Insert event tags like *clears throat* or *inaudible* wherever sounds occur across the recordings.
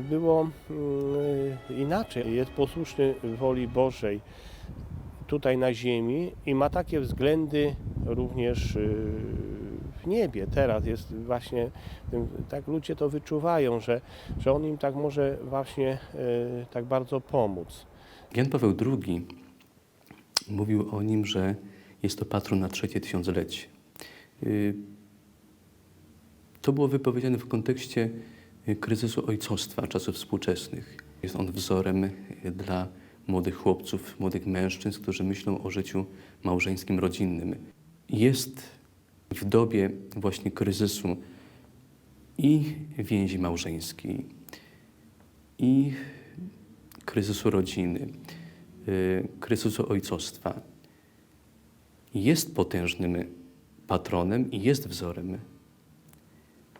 Było mm, inaczej. Jest posłuszny woli Bożej tutaj na ziemi i ma takie względy również y, w niebie. Teraz jest właśnie, tak ludzie to wyczuwają, że, że on im tak może właśnie y, tak bardzo pomóc. Jan Paweł II mówił o nim, że jest to patron na trzecie tysiąclecie. Y, To było wypowiedziane w kontekście kryzysu ojcostwa czasów współczesnych. Jest on wzorem y, dla młodych chłopców, młodych mężczyzn, którzy myślą o życiu małżeńskim, rodzinnym. Jest w dobie właśnie kryzysu i więzi małżeńskiej, i kryzysu rodziny, y, kryzysu ojcostwa. Jest potężnym patronem i jest wzorem.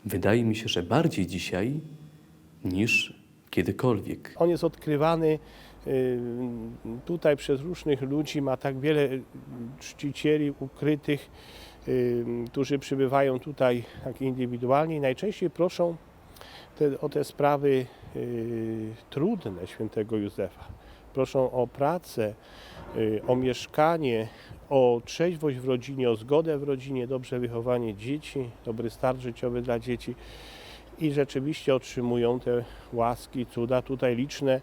Wydaje mi się, że bardziej dzisiaj niż kiedykolwiek. On jest odkrywany y, tutaj przez różnych ludzi, ma tak wiele czcicieli ukrytych, y, którzy przybywają tutaj tak indywidualnie i najczęściej proszą te, o te sprawy y, trudne świętego Józefa. Proszą o pracę, o mieszkanie, o trzeźwość w rodzinie, o zgodę w rodzinie, dobrze wychowanie dzieci, dobry start życiowy dla dzieci i rzeczywiście otrzymują te łaski, cuda. Tutaj liczne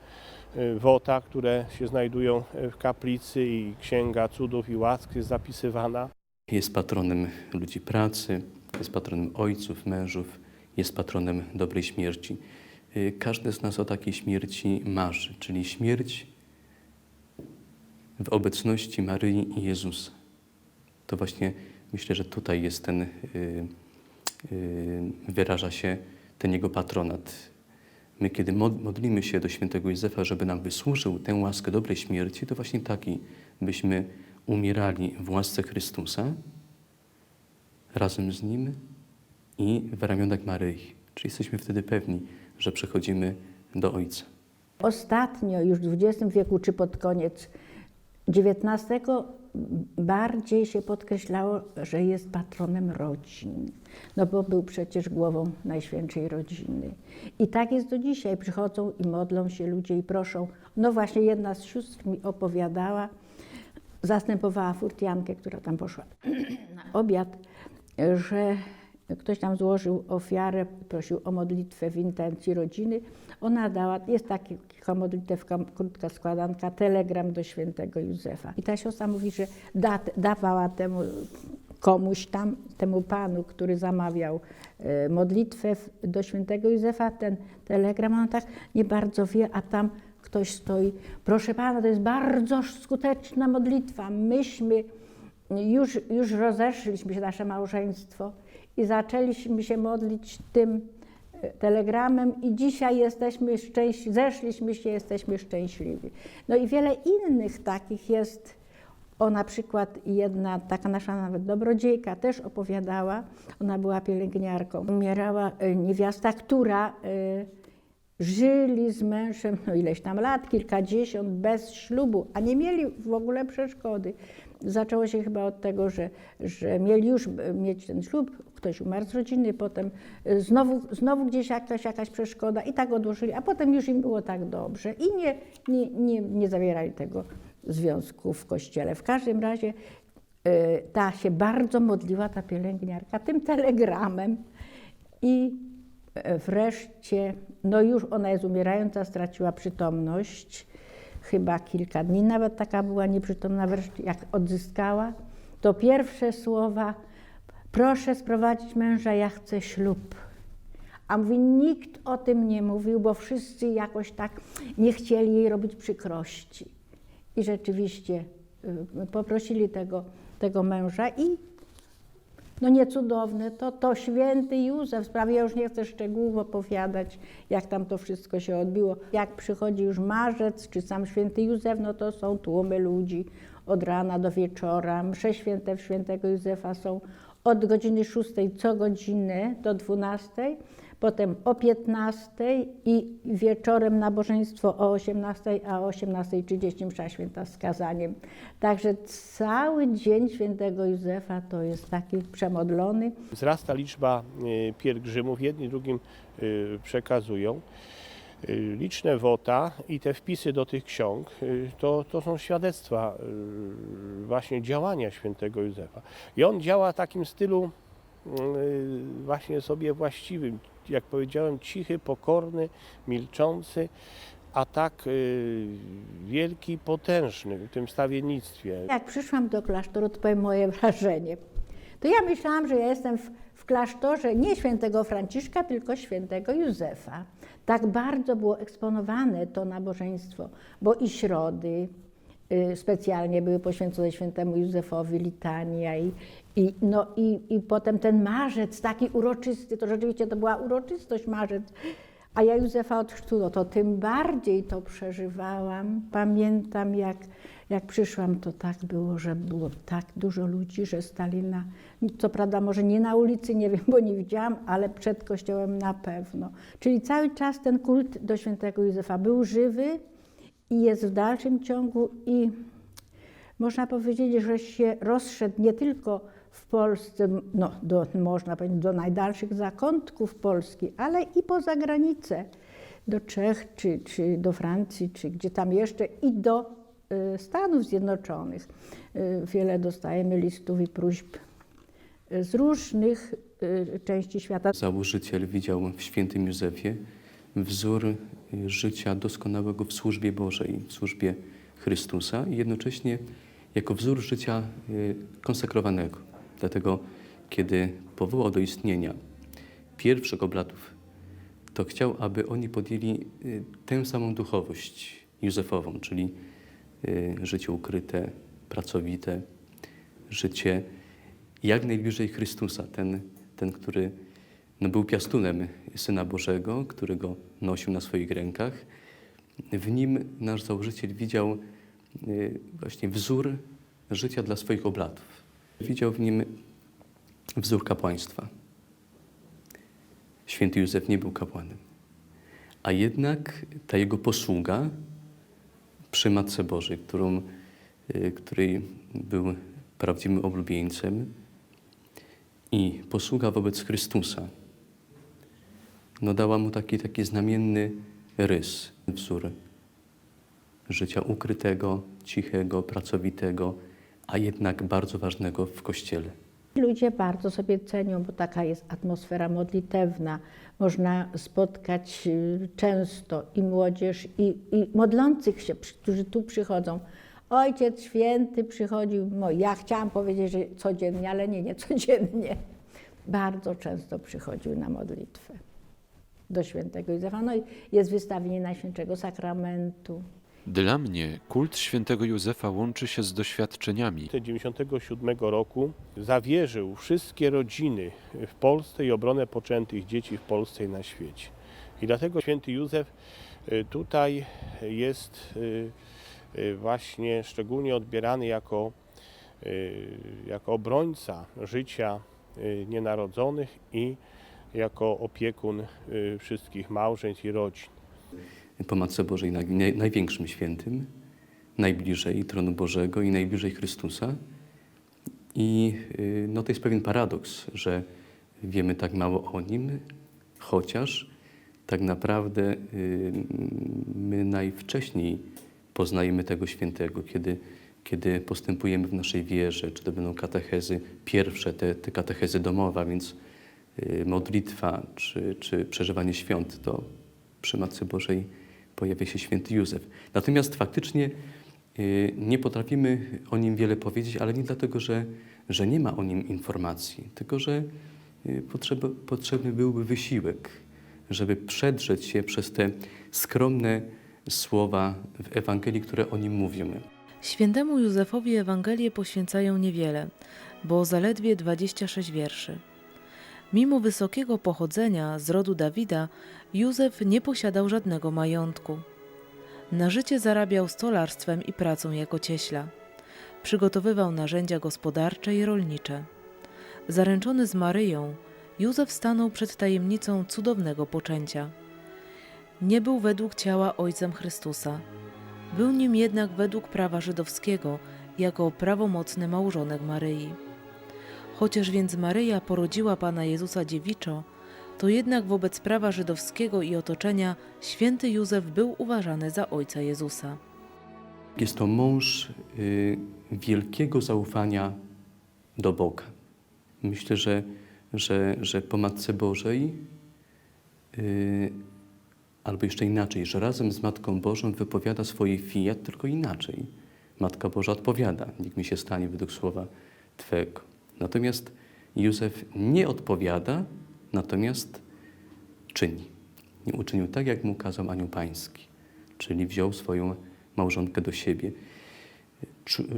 y, wota, które się znajdują w kaplicy i księga cudów i łask jest zapisywana. Jest patronem ludzi pracy, jest patronem ojców, mężów, jest patronem dobrej śmierci. Y, Każdy z nas o takiej śmierci marzy, czyli śmierć w obecności Maryi i Jezusa. To właśnie myślę, że tutaj jest ten, y, y, wyraża się ten jego patronat. My, kiedy mod- modlimy się do świętego Józefa, żeby nam wysłużył tę łaskę dobrej śmierci, to właśnie taki byśmy umierali w łasce Chrystusa razem z Nim i w ramionach Maryi. Czyli jesteśmy wtedy pewni, że przechodzimy do Ojca. Ostatnio, już w XX wieku czy pod koniec XIX, bardziej się podkreślało, że jest patronem rodzin. No bo był przecież głową Najświętszej Rodziny. I tak jest do dzisiaj. Przychodzą i modlą się ludzie i proszą. No właśnie jedna z sióstr mi opowiadała, zastępowała furtiankę, która tam poszła *clears throat* na obiad, że ktoś tam złożył ofiarę, prosił o modlitwę w intencji rodziny. Ona dała, jest taka modlitewka, krótka składanka, telegram do świętego Józefa. I ta siostra mówi, że da, dawała temu komuś tam, temu panu, który zamawiał e, modlitwę do świętego Józefa, ten telegram, on tak nie bardzo wie, a tam ktoś stoi. Proszę pana, to jest bardzo skuteczna modlitwa. Myśmy już, już rozeszliśmy się, nasze małżeństwo, i zaczęliśmy się modlić tym e, telegramem i dzisiaj jesteśmy szczęśliwi, zeszliśmy się, jesteśmy szczęśliwi. No i wiele innych takich jest. O na przykład jedna taka nasza nawet dobrodziejka też opowiadała, ona była pielęgniarką. Umierała e, niewiasta, która e, żyli z mężem no ileś tam lat, kilkadziesiąt, bez ślubu, a nie mieli w ogóle przeszkody. Zaczęło się chyba od tego, że, że mieli już mieć ten ślub, ktoś umarł z rodziny, potem e, znowu, znowu gdzieś jakaś, jakaś przeszkoda i tak odłożyli, a potem już im było tak dobrze i nie, nie, nie, nie zawierali tego związku w kościele. W każdym razie e, ta się bardzo modliła, ta pielęgniarka, tym telegramem i e, wreszcie, no już ona jest umierająca, straciła przytomność, chyba kilka dni, nawet taka była nieprzytomna, wreszcie jak odzyskała, to pierwsze słowa, proszę sprowadzić męża, ja chcę ślub. A mówi, nikt o tym nie mówił, bo wszyscy jakoś tak nie chcieli jej robić przykrości. I rzeczywiście y, poprosili tego, tego męża i no niecudowne, to, to święty Józef, sprawie ja już nie chcę szczegółów opowiadać, jak tam to wszystko się odbiło. Jak przychodzi już marzec, czy sam święty Józef, no to są tłumy ludzi od rana do wieczora. Msze święte w świętego Józefa są od godziny 6 co godzinę do 12, potem o 15 i wieczorem nabożeństwo o 18, a o 18.30 msza święta z kazaniem. Także cały dzień świętego Józefa to jest taki przemodlony. Wzrasta liczba y, pielgrzymów, jedni drugim y, przekazują. Y, Liczne wota i te wpisy do tych ksiąg y, to, to są świadectwa y, właśnie działania świętego Józefa. I on działa w takim stylu właśnie sobie właściwym. Jak powiedziałem, cichy, pokorny, milczący, a tak wielki, potężny w tym stawiennictwie. Jak przyszłam do klasztoru, to powiem moje *laughs* wrażenie. To ja myślałam, że ja jestem w, w klasztorze nie świętego Franciszka, tylko świętego Józefa. Tak bardzo było eksponowane to nabożeństwo, bo i środy y, specjalnie były poświęcone świętemu Józefowi, litania i, i, no, i, i potem ten marzec taki uroczysty, to rzeczywiście to była uroczystość marzec. A ja Józefa od chrztu, no to tym bardziej to przeżywałam. Pamiętam, jak, jak przyszłam, to tak było, że było tak dużo ludzi, że stali na, co prawda może nie na ulicy, nie wiem, bo nie widziałam, ale przed kościołem na pewno. Czyli cały czas ten kult do świętego Józefa był żywy i jest w dalszym ciągu i można powiedzieć, że się rozszedł nie tylko w Polsce, no, do, można powiedzieć, do najdalszych zakątków Polski, ale i poza granicę, do Czech, czy, czy do Francji, czy gdzie tam jeszcze, i do y, Stanów Zjednoczonych. Y, wiele dostajemy listów i próśb y, z różnych części świata. Założyciel widział w świętym Józefie wzór życia doskonałego w służbie Bożej, w służbie Chrystusa i jednocześnie jako wzór życia y, konsekrowanego. Dlatego, kiedy powołał do istnienia pierwszych oblatów, to chciał, aby oni podjęli y, tę samą duchowość Józefową, czyli y, życie ukryte, pracowite, życie jak najbliżej Chrystusa, ten, ten który no, był piastunem Syna Bożego, którego nosił na swoich rękach. W nim nasz założyciel widział właśnie wzór życia dla swoich oblatów. Widział w nim wzór kapłaństwa. Święty Józef nie był kapłanem, a jednak ta jego posługa przy Matce Bożej, którą, y, której był prawdziwym oblubieńcem i posługa wobec Chrystusa, no dała mu taki, taki znamienny rys, wzór życia ukrytego, cichego, pracowitego, a jednak bardzo ważnego w Kościele. Ludzie bardzo sobie cenią, bo taka jest atmosfera modlitewna. Można spotkać y, często i młodzież, i, i modlących się, którzy tu przychodzą. Ojciec Święty przychodził, no, ja chciałam powiedzieć, że codziennie, ale nie, nie codziennie. Bardzo często przychodził na modlitwę do świętego Józefa. No i jest wystawienie Najświętszego Sakramentu. Dla mnie kult świętego Józefa łączy się z doświadczeniami. 1997 roku zawierzył wszystkie rodziny w Polsce i obronę poczętych dzieci w Polsce i na świecie. I dlatego święty Józef y, tutaj jest y, y, właśnie szczególnie odbierany jako, jako obrońca życia nienarodzonych i jako opiekun wszystkich małżeństw i rodzin. Po Matce Bożej naj, naj, największym świętym, najbliżej tronu Bożego i najbliżej Chrystusa. I y, no, to jest pewien paradoks, że wiemy tak mało o Nim, chociaż tak naprawdę y, my najwcześniej poznajemy tego świętego, kiedy, kiedy postępujemy w naszej wierze, czy to będą katechezy pierwsze, te, te katechezy domowe, a więc y, modlitwa, czy, czy przeżywanie świąt, to przy Matce Bożej pojawia się święty Józef. Natomiast faktycznie y, nie potrafimy o nim wiele powiedzieć, ale nie dlatego, że, że nie ma o nim informacji, tylko że y, potrzebny byłby wysiłek, żeby przedrzeć się przez te skromne słowa w Ewangelii, które o nim mówią. Świętemu Józefowi Ewangelie poświęcają niewiele, bo zaledwie 26 wierszy. Mimo wysokiego pochodzenia z rodu Dawida, Józef nie posiadał żadnego majątku. Na życie zarabiał stolarstwem i pracą jako cieśla. Przygotowywał narzędzia gospodarcze i rolnicze. Zaręczony z Maryją, Józef stanął przed tajemnicą cudownego poczęcia. Nie był według ciała ojcem Chrystusa. Był nim jednak według prawa żydowskiego, jako prawomocny małżonek Maryi. Chociaż więc Maryja porodziła Pana Jezusa dziewiczo, to jednak wobec prawa żydowskiego i otoczenia święty Józef był uważany za ojca Jezusa. Jest to mąż y, wielkiego zaufania do Boga. Myślę, że, że, że po Matce Bożej, y, albo jeszcze inaczej, że razem z Matką Bożą wypowiada swoje fiat, tylko inaczej. Matka Boża odpowiada, niech mi się stanie według słowa Twego. Natomiast Józef nie odpowiada, natomiast czyni. Nie uczynił tak, jak mu kazał anioł pański, czyli wziął swoją małżonkę do siebie.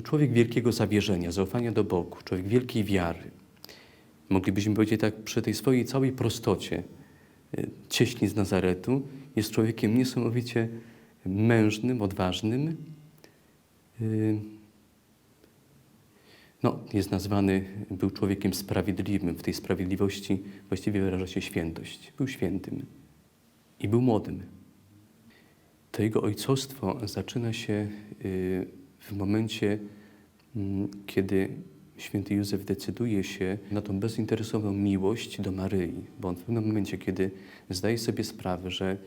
Człowiek wielkiego zawierzenia, zaufania do Bogu, człowiek wielkiej wiary. Moglibyśmy powiedzieć tak, przy tej swojej całej prostocie, y, cieśli z Nazaretu, jest człowiekiem niesamowicie mężnym, odważnym. No, jest nazwany, był człowiekiem sprawiedliwym. W tej sprawiedliwości właściwie wyraża się świętość. Był świętym i był młodym. To jego ojcostwo zaczyna się y, w momencie, mm, kiedy święty Józef decyduje się na tą bezinteresowną miłość do Maryi, bo on w pewnym momencie, kiedy zdaje sobie sprawę, że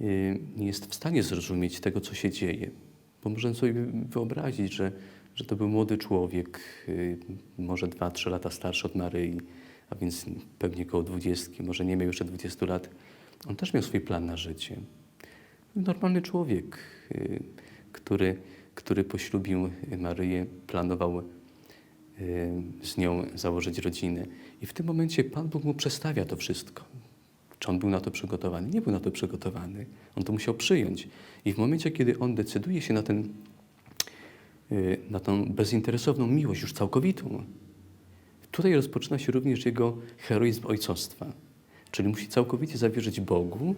y, nie jest w stanie zrozumieć tego, co się dzieje, bo możemy sobie wyobrazić, że, że to był młody człowiek, y, może 2-3 lata starszy od Maryi, a więc pewnie koło 20, może nie miał jeszcze 20 lat. On też miał swój plan na życie normalny człowiek, y, który, który poślubił Maryję, planował y, z nią założyć rodzinę. I w tym momencie Pan Bóg mu przestawia to wszystko. Czy on był na to przygotowany? Nie był na to przygotowany. On to musiał przyjąć. I w momencie, kiedy on decyduje się na, ten, na tą bezinteresowną miłość, już całkowitą, tutaj rozpoczyna się również jego heroizm ojcostwa. Czyli musi całkowicie zawierzyć Bogu,